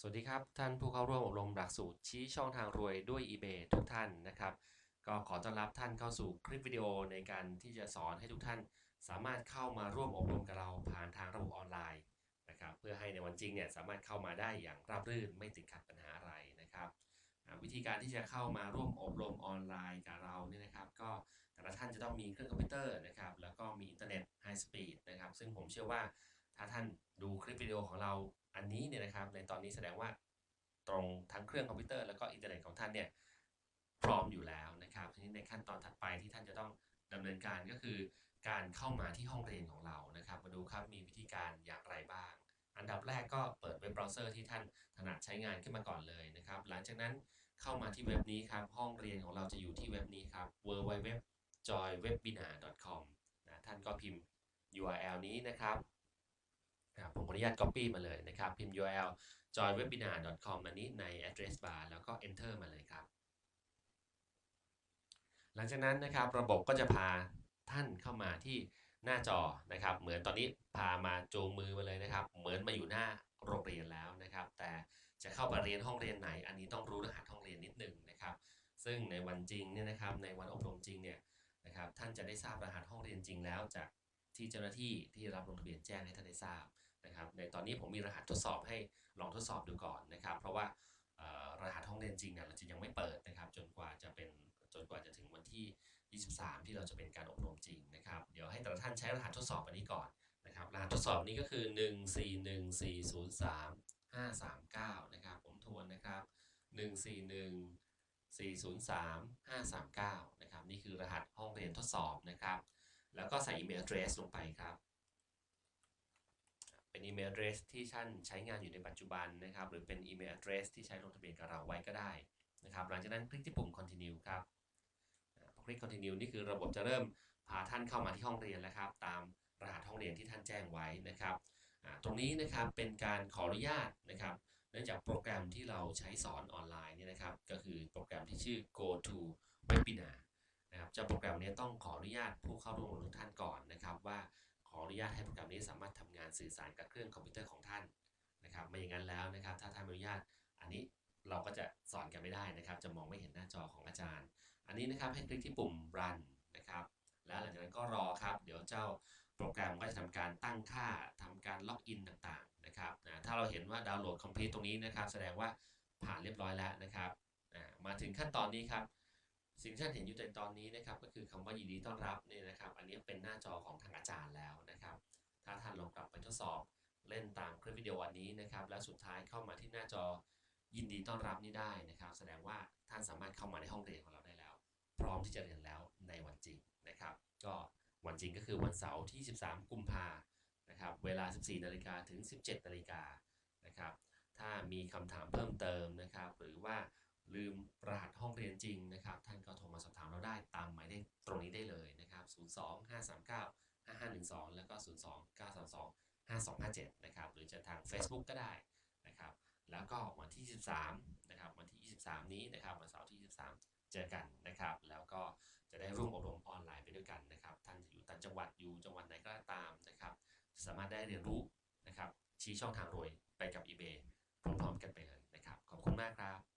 สวัสดีครับ ท่านผู้เข้าร่วมอบรมหลักสูตรชี้ช่องทางรวยด้วย eBay ทุกท่านนะครับ ก็ขอต้อนรับท่านเข้าสู่คลิปวิดีโอในการที่จะสอนให้ทุกท่าน สามารถเข้ามาร่วมอบรมกับเราผ่านทางระบบออนไลน์นะครับ เพื่อให้ในวันจริงเนี่ยสามารถเข้ามาได้อย่างราบรื่นไม่ติดขัดปัญหาอะไรนะครับวิธีการที่จะเข้ามาร่วมอบรมออนไลน์กับเราเนี่ยนะครับ ก็แต่ละท่านจะต้องมีเครื่องคอมพิวเตอร์นะครับ แล้วก็มีอินเทอร์เน็ตไฮสปีดนะครับ ซึ่งผมเชื่อว่าถ้าท่านดูคลิปวิดีโอของเรา อันนี้เนี่ยนะครับในตอนนี้แสดงว่าตรงทั้งเครื่องคอมพิวเตอร์แล้วก็อินเทอร์เน็ตของท่านเนี่ยพร้อมอยู่แล้วนะครับทีนี้ในขั้นตอนถัดไปที่ท่านจะต้องดำเนินการก็คือ การเข้ามาที่ห้องเรียนของเรานะครับ มาดูครับมีวิธีการอย่างไรบ้าง อันดับแรกก็เปิดเว็บเบราว์เซอร์ที่ท่านถนัดใช้งานขึ้นมาก่อนเลยนะครับ หลังจากนั้นเข้ามาที่เว็บนี้ครับ ห้องเรียนของเราจะอยู่ที่เว็บนี้ครับ www.joywebinar.com นะท่านก็พิมพ์ URL นี้นะครับ ครับผมขออนุญาต copy มาเลยนะครับ พิมพ์ URL joinwebinar.com อันนี้ใน address bar แล้วก็ enter มาเลยครับ หลังจากนั้นนะครับระบบก็จะพาท่านเข้ามาที่หน้าจอนะครับ เหมือนตอนนี้พามาจูงมือมาเลยนะครับ เหมือนมาอยู่หน้าโรงเรียนแล้วนะครับ แต่จะเข้าไปเรียนห้องเรียนไหน อันนี้ต้องรู้รหัสห้องเรียนนิดนึงนะครับ ซึ่งในวันจริงเนี่ยนะครับ ในวันอบรมจริงเนี่ยนะครับ ท่านจะได้ทราบรหัสห้องเรียนจริงแล้วจากที่เจ้าหน้าที่ที่รับลงทะเบียนแจ้งให้ท่านได้ทราบ นะครับในตอนนี้ผมมีรหัสทดสอบให้ลองทดสอบดูก่อนนะครับ เพราะว่ารหัสห้องเรียนจริงเนี่ยเราจะยังไม่เปิดนะครับ จนกว่าจะเป็นจนกว่าจะถึงวันที่ 23 ที่เราจะเป็นการอบรมจริงนะครับ เดี๋ยวให้แต่ละท่านใช้รหัสทดสอบอันนี้ก่อนนะครับรหัสทดสอบนี้ก็คือ 141403539 นะครับผมทวนนะครับ 141403539 นะครับนี่คือรหัสห้องเรียนทดสอบนะครับ แล้วก็ใส่อีเมล address ลงไปครับ อีเมล address ที่ท่านใช้งานอยู่ในปัจจุบันนะครับ หรือเป็นอีเมล address ที่ใช้ลงทะเบียนกับเราไว้ก็ได้นะครับ หลังจากนั้นคลิกที่ปุ่ม continue ครับพอคลิก continue นี่คือระบบจะเริ่มพาท่านเข้ามาที่ห้องเรียนแล้วครับ ตามรหัสห้องเรียนที่ท่านแจ้งไว้นะครับ ตรงนี้นะครับเป็นการขออนุญาตนะครับ เนื่องจากโปรแกรมที่เราใช้สอนออนไลน์เนี่ยนะครับ ก็คือโปรแกรมที่ชื่อ go to webinar นะครับเจ้าโปรแกรมนี้ต้องขออนุญาตผู้เข้าร่วมอบรมทุกท่านก่อนนะครับว่า ออนุญาตให้โปรแกรมนี้สามารถทำงานสื่อสารกับเครื่องคอมพิวเตอร์ของท่านนะครับไม่อย่างนั้นแล้วนะครับ ถ้าท่านไม่อนุญาตอันนี้เราก็จะสอนกันไม่ได้นะครับ จะมองไม่เห็นหน้าจอของอาจารย์ อันนี้นะครับให้คลิกที่ปุ่ม run นะครับแล้วหลังจากนั้นก็รอครับ เดี๋ยวเจ้าโปรแกรมก็จะทำการตั้งค่าทำการล็อกอินต่างๆนะครับนะถ้าเราเห็นว่าดาวน์โหลด complete ตรงนี้นะครับ แสดงว่าผ่านเรียบร้อยแล้วนะครับอ่ามาถึงขั้นตอนนี้ครับ สิ่งที่ท่านเห็นอยู่ในตอนนี้นะครับก็คือคำว่ายินดีต้อนรับเนี่ยนะครับ อันนี้เป็นหน้าจอของทางอาจารย์แล้วนะครับ ถ้าท่านลองกลับไปทดสอบเล่นตามคลิปวิดีโออันนี้นะครับ แล้วสุดท้ายเข้ามาที่หน้าจอยินดีต้อนรับนี่ได้นะครับ แสดงว่าท่านสามารถเข้ามาในห้องเรียนของเราได้แล้ว พร้อมที่จะเรียนแล้วในวันจริงนะครับ ก็วันจริงก็คือวันเสาร์ที่ 13 กุมภานะครับเวลา 14นาฬิกาถึง 17นาฬิกานะครับถ้ามีคำถามเพิ่มเติมนะครับ หรือว่า ลืมรหัสห้องเรียนจริงนะครับ ท่านก็โทรมาสอบถามเราได้ตามหมายเลขตรงนี้ได้เลยนะครับ 02 539 5512 แล้วก็ 02 932 5257 นะครับ หรือจะทาง Facebook ก็ได้นะครับ แล้วก็วันที่ 23 นะครับ วันที่ 23 นี้นะครับ วันเสาร์ที่ 23 เจอกันนะครับ แล้วก็จะได้ร่วมอบรมออนไลน์ไปด้วยกันนะครับ ท่านจะอยู่ต่างจังหวัดอยู่จังหวัดไหนก็ตามนะครับ สามารถได้เรียนรู้นะครับ ชี้ช่องทางรวยไปกับ eBay พร้อมๆกันไปเลยนะครับ ขอบคุณมากครับ